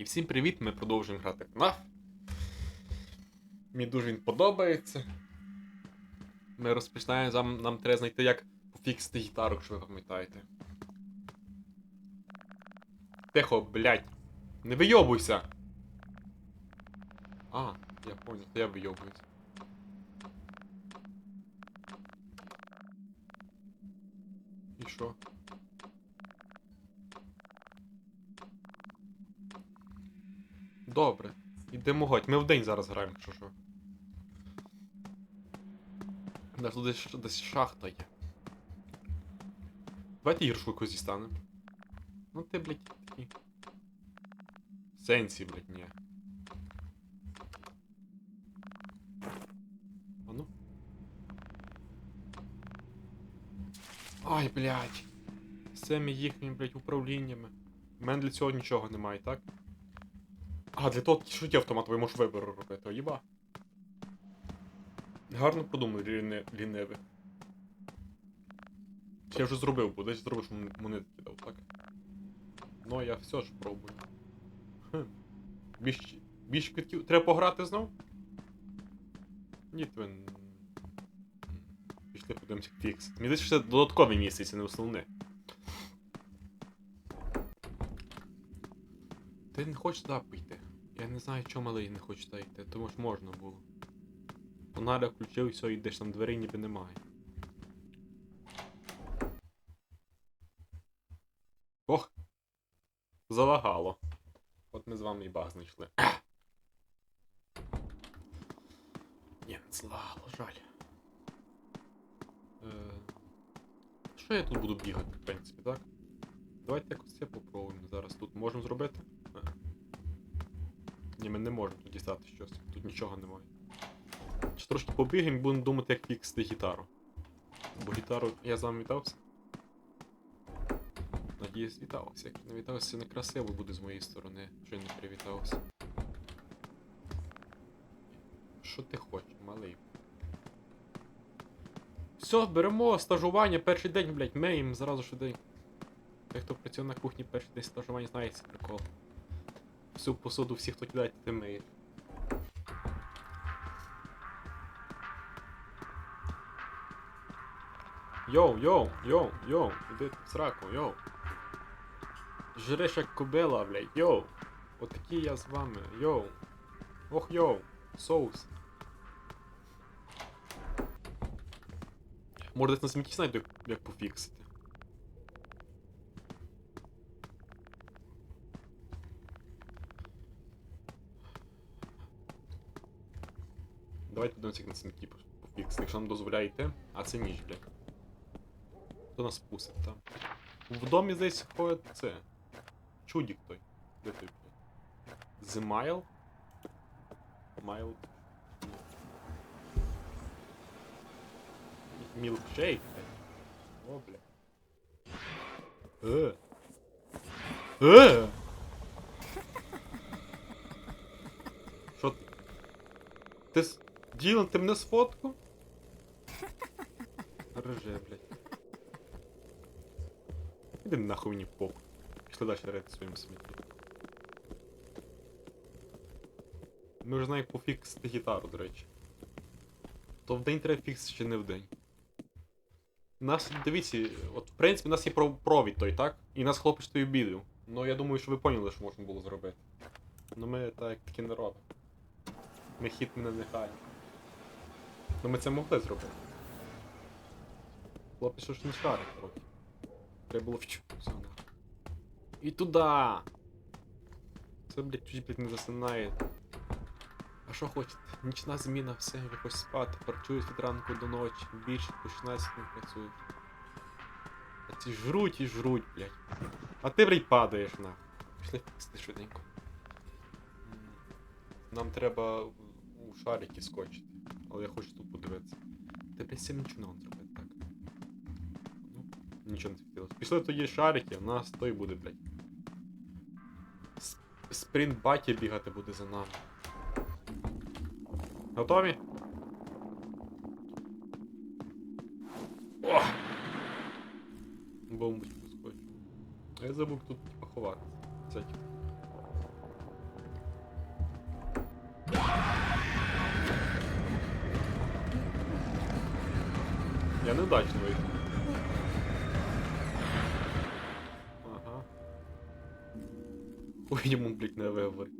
І всім привіт! Ми продовжуємо грати FNAF. Мені дуже він подобається. Ми розпочинаємо, нам, треба знайти, як пофіксити гітару, якщо ви пам'ятаєте. Тихо, блядь. Не вийобуйся! А, я понял, я вийобуюсь. І що? Добре. Ідемо гать. Ми вдень зараз граємо, що що. Нас тут десь, десь шахта є. Давайте гіршу якусь дістанемо. Ну ти, блядь, такий. Сенсі, блядь, ні. А ну. Ай, блядь. Цими їхніми, блядь, управліннями. У мене для цього нічого немає, так? А, для того, що ті автоматовий можеш вибору робити, о, їба. Гарно подумай, ліне, ліниве. Чи я вже зробив, бо десь зробив, що м- монетки кидав, так? Ну, я все ж пробую. Хм. Більш, більш квитків. Треба пограти знов? Ні, твин. Пішли подивимося фікс. Мені здається, що це додаткові місяці, не основне. Ти не хочеш пойти. Я не знаю, чому малий не хоче йти, тому ж можна було. Фонаря включив і все, йдеш там дверей ніби немає. Ох! Залагало. От ми з вами і баг знайшли. Ні, не залагало, жаль. Е... Що я тут буду бігати, в принципі, так? Давайте якось це попробуємо зараз. Тут можемо зробити? Ні, ми не можемо тут дістати щось. Тут нічого немає. Ще трошки побігаємо і будемо думати, як фіксити гітару. Бо гітару я з вами вітався. Надіюсь, вітався. Як не вітався, некрасиво буде з моєї сторони, що я не привітався. Що ти хочеш, малий? Все, беремо стажування, перший день, блядь, меєм зразу день. Той, хто працює на кухні перший день стажування, знає цей прикол. Всю посуду всіх, хто кидає, ти миєш. Йоу, йоу, йоу, йоу, іди в сраку, йоу. Жреш як кобила, блядь, йоу. Отакий я з вами, йоу. Ох, йоу, соус. Може десь на смітті знайду, як пофіксити. Давайте подивимося, як на смітті по- пофіксити, якщо нам дозволяє йти. А це ніч, блядь. Хто нас пустить там? В домі десь ходить це. Чудік той. Де той, блядь? Mile? Mile. Мілкшейк. О, блядь. Е. Е. Ти? Ділан, ти мене сфоткав? Реже, блядь. Іди нахуй мені в попу. Пішли далі рити своїм смітті. Ми вже знаємо, як пофіксити гітару, до речі. То вдень треба фіксити чи не вдень. У нас, дивіться, от в принципі у нас є про- провід той, так? І нас хлопець той обідав. Ну я думаю, що ви поняли, що можна було зробити. Ну ми так таки не робимо. Ми хід не нехай. Ну ми це могли зробити. Хлопець що ж не шарить трохи. Треба було вчу. Все, нахуй. І туди! Це, блядь, чуть, блядь, не засинає. А що хочете? Нічна зміна, все, я хочу спати, працюють від ранку до ночі, більше по 16 не працюють. А ці жруть і жруть, блядь. А ти, блядь, падаєш на. Пішли фіксити швиденько. Нам треба у шарики скочити. Але я хочу тут подивитися. Ти, блядь, цим нічого не можна зробити, так. Ну, нічого не світилось. Пішли тоді шарики, у нас той буде, блядь. Спринт батя бігати буде за нами. Готові? О! Бомбочку скочу. Я забув тут типа ховати. Я неудачно вийшов. Ага. Ой, йому, блядь, не виговорить.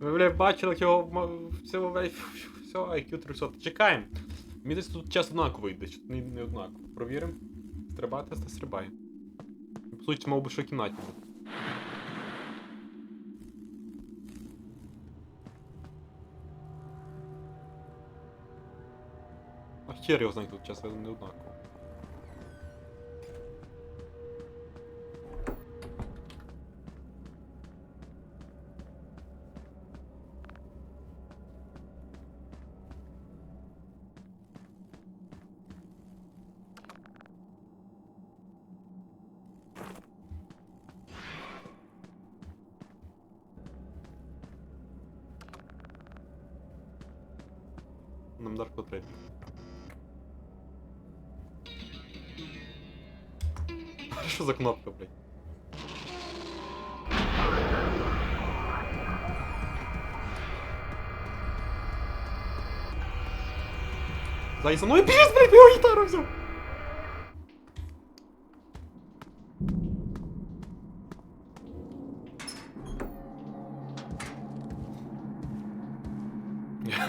Ви, блядь, бачили його всього, все, IQ 300. Чекаємо. Мені десь тут час однаково йде, не, не однаково. Провіримо. Стрибати, та стрибає. По суті, мав би що кімнаті хер його тут час не однаково. Нам Дарко третій. Що за кнопка, блядь? Зай за мною біжить, блядь, його гітару взяв!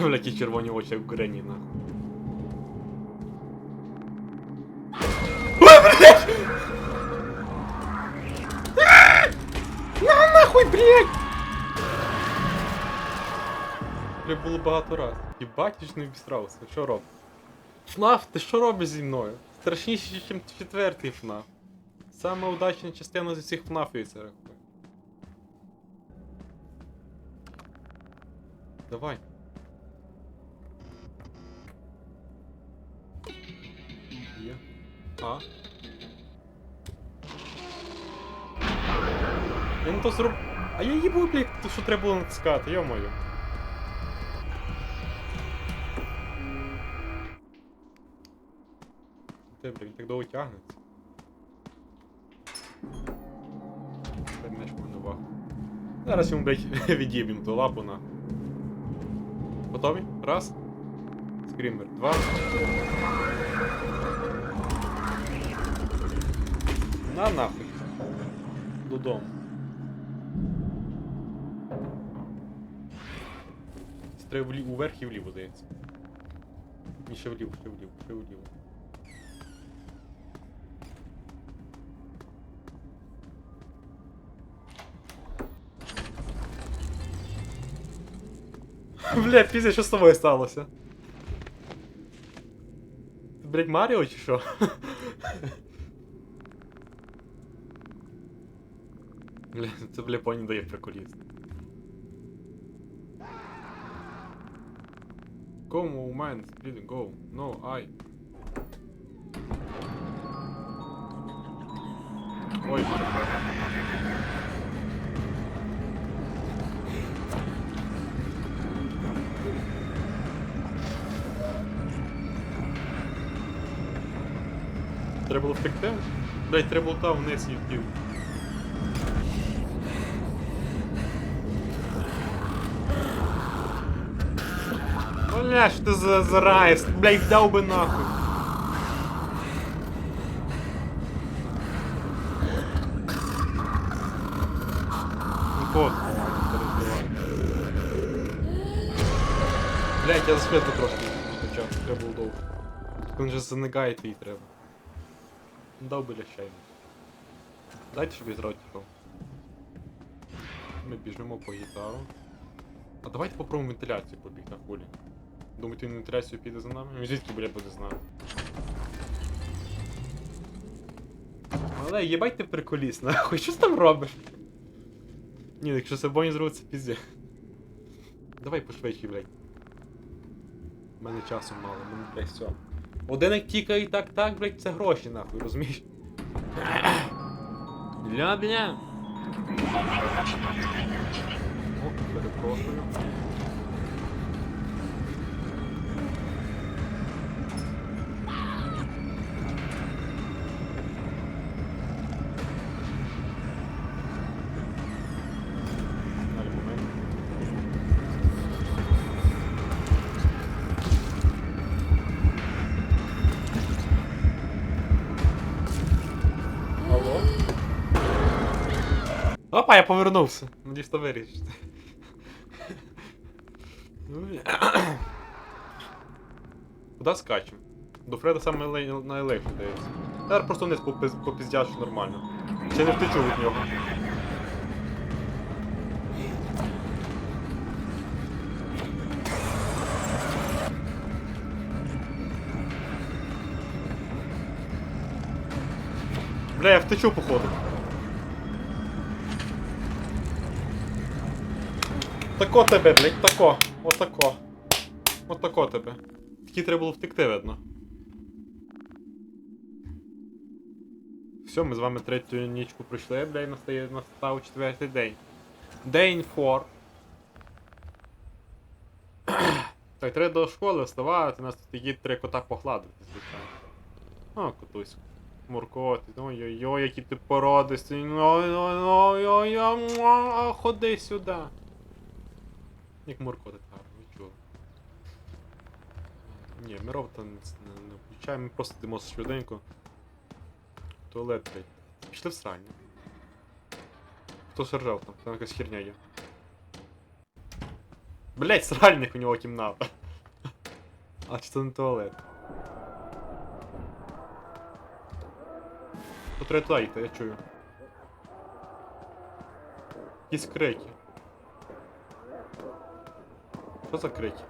Бля, ті червоні очі як в Грені, нахуй. Було багато раз. Єбать, ж не обістрався. Що роб? ФНАФ, ти що робиш зі мною? Страшніше, ніж четвертий ФНАФ. Сама удачна частина з усіх ФНАФів це рахує. Давай. Є. А. Я не то зроб... А я їбу, блядь, що треба було натискати, йо-моє. Тягнеться. Меч в мене. Зараз йому, блядь, від'їбім ту лапу на. Готові? Раз. Скрімер. Два. На нахуй. Додому. Треба влі- уверх і вліво, здається. Ні, ще вліво, ще вліво, ще вліво. Бля, пізня, що з тобою сталося? Ти, блядь, Маріо чи що? Бля, це бля поні дає приколіст. Go, man, please go. No, I. Ой, Треба було втекти? Блять, треба було там вниз їздив. Бля, що ти за, за райс? Блять, дав би нахуй. Ну не переживай. Блять, я за спину трошки почав, треба було довго. Він же занигає твій треба. Дав би лящай. Дайте собі з ротиком. Ми біжимо по гітару. А давайте попробуємо вентиляцію побіг на хулі. Думаєте, він вентиляцію піде за нами? Він звідки бля буде з? Але їбать ти приколіс, нахуй, що ти там робиш? Ні, якщо бой зробить, це пізде. Давай пошвидше, блядь. У мене часу мало, мене, блядь, все. Один як тікає так, так, блядь, це гроші, нахуй, розумієш? Бля, бля. О, перепрошую. Опа, я повернувся. Надіюсь, то вирішите. Ну, Куди скачемо? До Фреда саме найлегше здається. Зараз просто вниз попіздяшу нормально. Ще не втечу від нього. Бля, я втечу походу. Тако тебе, блядь, тако. Отако. Отако тебе. Тільки треба було втекти, видно. Все, ми з вами третю нічку пройшли, блядь, настає настав четвертий день. День 4. Так, треба до школи вставати, нас тут є три кота погладити, звичайно. О, котусь. Муркоти, ой-ой-ой, які ти породисті. Ой-ой-ой, ходи сюди. Як муркоти гарно, нічого. Ні, ми робота не, не, включаємо, ми просто йдемо швиденько. Туалет, блядь. Пішли в срання. Хто сержав там? Там якась херня є. Блять, сральник у нього кімната. А чи це не туалет? Треба туди йти, я чую. Якісь. Що за крики?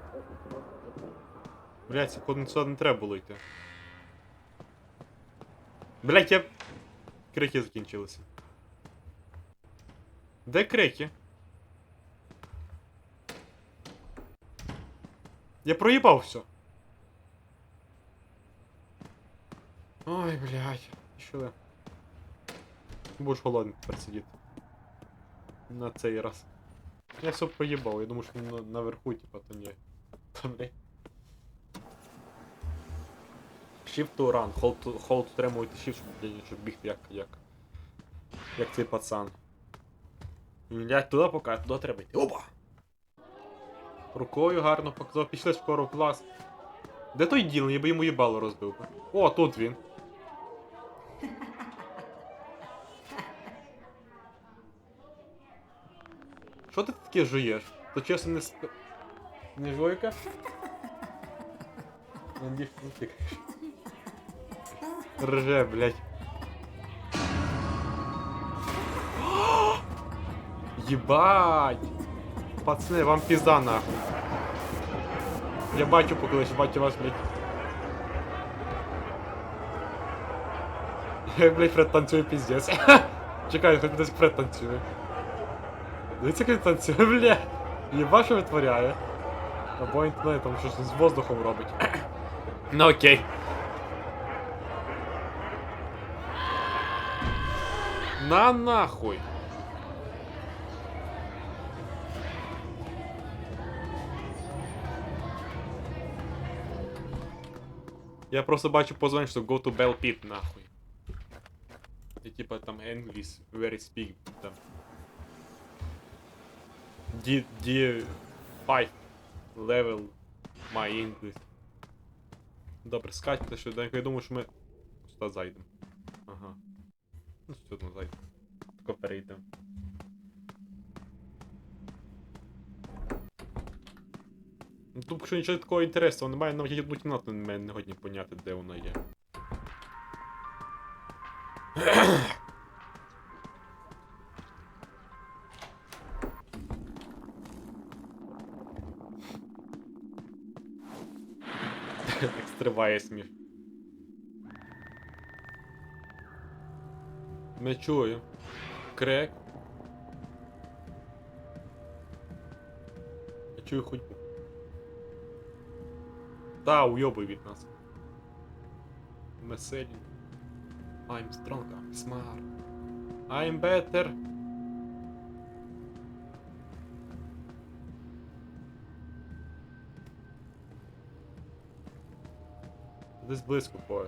Блять, походу сюди не треба було йти. Блять, я... Крики закінчилися. Де крики? Я проїбав все. Ой, блядь. Що? Будеш голодний тепер сидіти. На цей раз. Я все проїбав, я думаю, він на- наверху, типа, то ні. Та, блядь. Shift to run, hold, to, hold утримуйте shift, щоб, щоб бігти як, як. Як цей пацан. Блядь, туди поки, туди треба йти. Опа! Рукою гарно показав, пішли скоро клас. Де той діл? Я би йому їбало розбив. О, тут він. Що ти таке жуєш? То чесно не сп... Не жойка? Рже, блядь. Єбать! Пацани, вам пізда нахуй. Я бачу поклич, бачу вас, блядь. Блядь, Фред танцює піздець. Чекай, хоч десь Фред танцює. Дивіться, як він танцює, блядь. Єба, що витворяє. Або він не, там щось з воздухом робить. Ну окей. На нахуй. Я просто бачу позвонить, що go to Bell Pit, нахуй. І типа там English very speak там. D, D5 level my English. Добре, скачте швиденько, я думаю, що ми сюди зайдемо. Ага. Ну, сюди зайдемо. Тако перейдемо. Ну тут що нічого такого інтересного немає, навіть одну кімнату не годні поняти, де вона є. Стриває сміх. Не чую. Крек. Я чую ходьбу. Та, уйобуй від нас. Веселі. I'm strong, I'm smart. I'm better. Десь близько поє.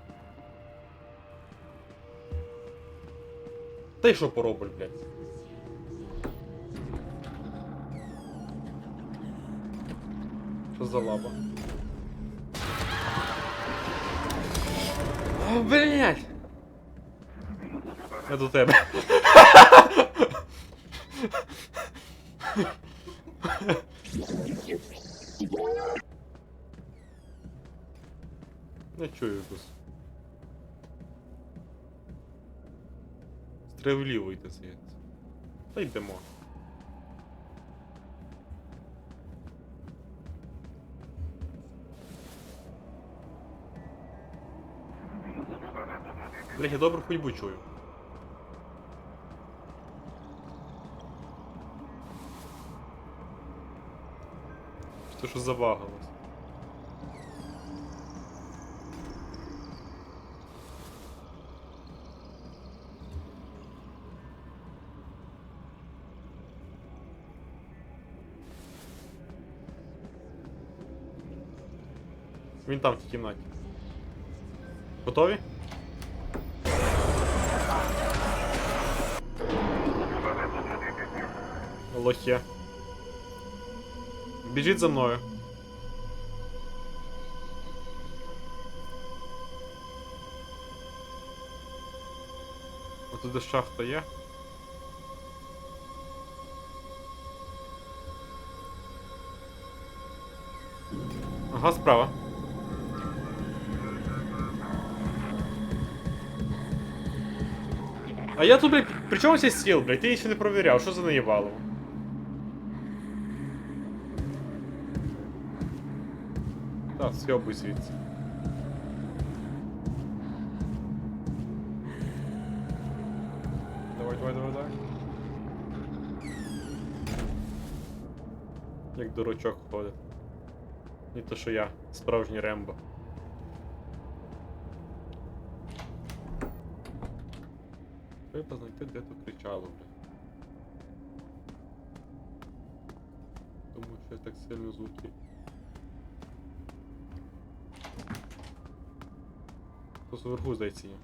Та й що поробль, блядь? Що за лаба? О, блядь! Я до тебе. Не чую якось. Треба вліво йти здається. Та йдемо. Блять, я добру ходьбу чую. Що що завагалось? Він там в кімнаті. Готові? Лохе. Біжіть за мною. Отуди шахта є. Ага, справа. А я тут, блядь, при чому цей стіл, блядь? Ти її не провіряв, що за наїбало? Так, сьобуй звідси. Давай, давай, давай, давай. Як дурачок ходить. Не то, що я, справжній Рембо. Треба знайти, де тут кричало, бля. Тому що так сильно звуки. Хтось зверху, здається, є.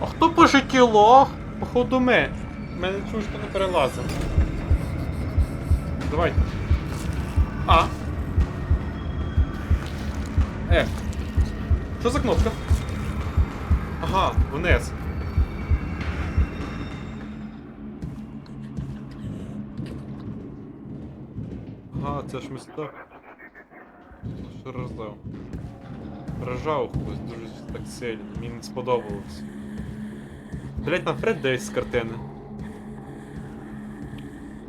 А хто пише кіло? Походу ми. Мене чушка не перелазить. Давайте. А. Е. Що за кнопка? Ага, вниз. Ага, це ж сюди. Що роздав? Рожав хтось дуже так сильно, мені не сподобалось. Блять, нам Фред десь з картини.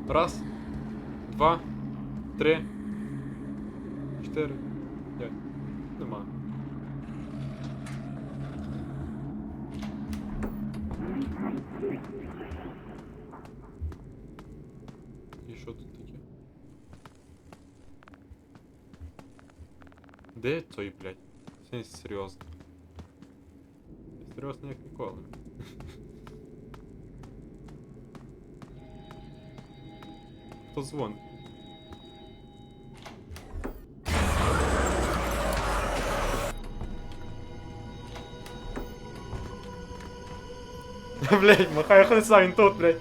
Раз, два, три, чотири, п'ять. Нема. І що тут таке? Де той, блядь? Це серйозно. Серйозно як ніколи. Хто дзвонить? Блять, махаю хлеса, він тут, блять.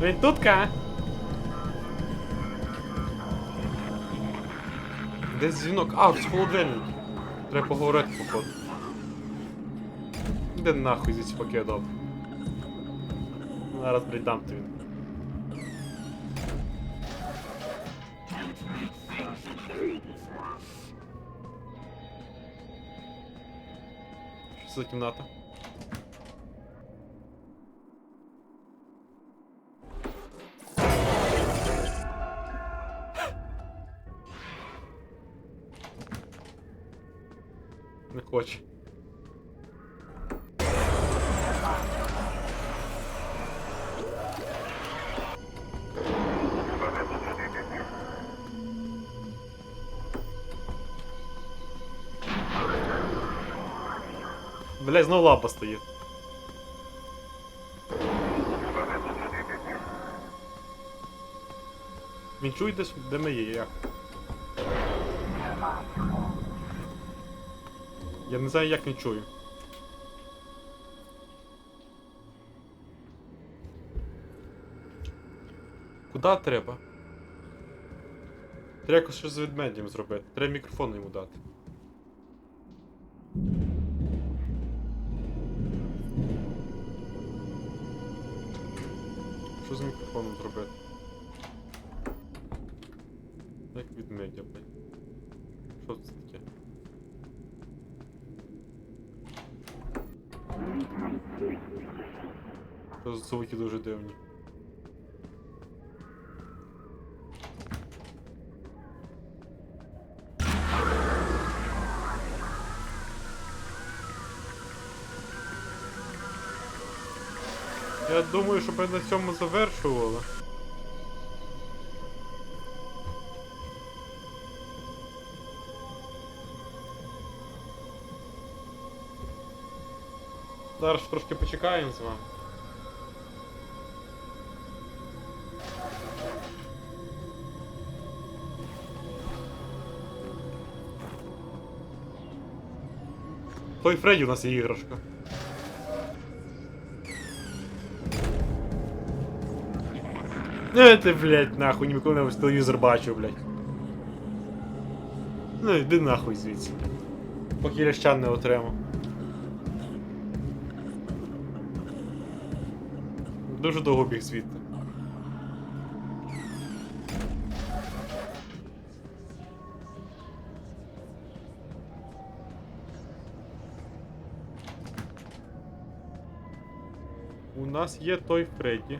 Він тут, ка? Десь дзвінок. А, з холодильник. Треба поговорити, походу. Іди нахуй зі пакетом. Зараз, блядь, дам тобі. Що за кімната? Не хоче. Блять, знову лапа стоїть. Він чує десь, де ми є, як? Я не знаю, як він чую. Куда треба? Треба якось щось з ведмедем зробити. Треба мікрофон йому дати. Що з мікрофоном зробити? Як ведмедя, блядь. Що це таке? Що за звуки дуже дивні. Я думаю, щоб ми на цьому завершували. Зараз трошки почекаємо з вами. Той Фредді у нас є іграшка. Не ти, блядь, нахуй, ніколи не телевізор бачив, блядь. Ну, йди нахуй звідси. Поки лящан не отримав. Дуже довго біг звідти. Нас є той Фредді.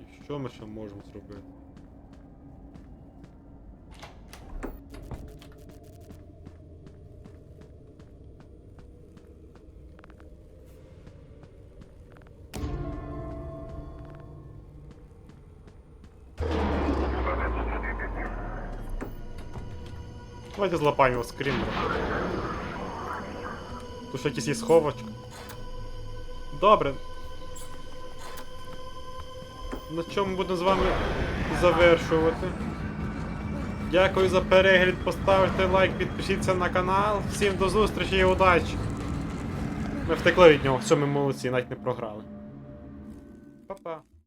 І що ми ще можемо зробити? Давайте злапаємо його скрімер. Тут ще якісь є сховочка. Добре. На чому будемо з вами завершувати. Дякую за перегляд, поставте лайк, підпишіться на канал. Всім до зустрічі і удачі! Ми втекли від нього, все, ми молодці, навіть не програли. Па-па.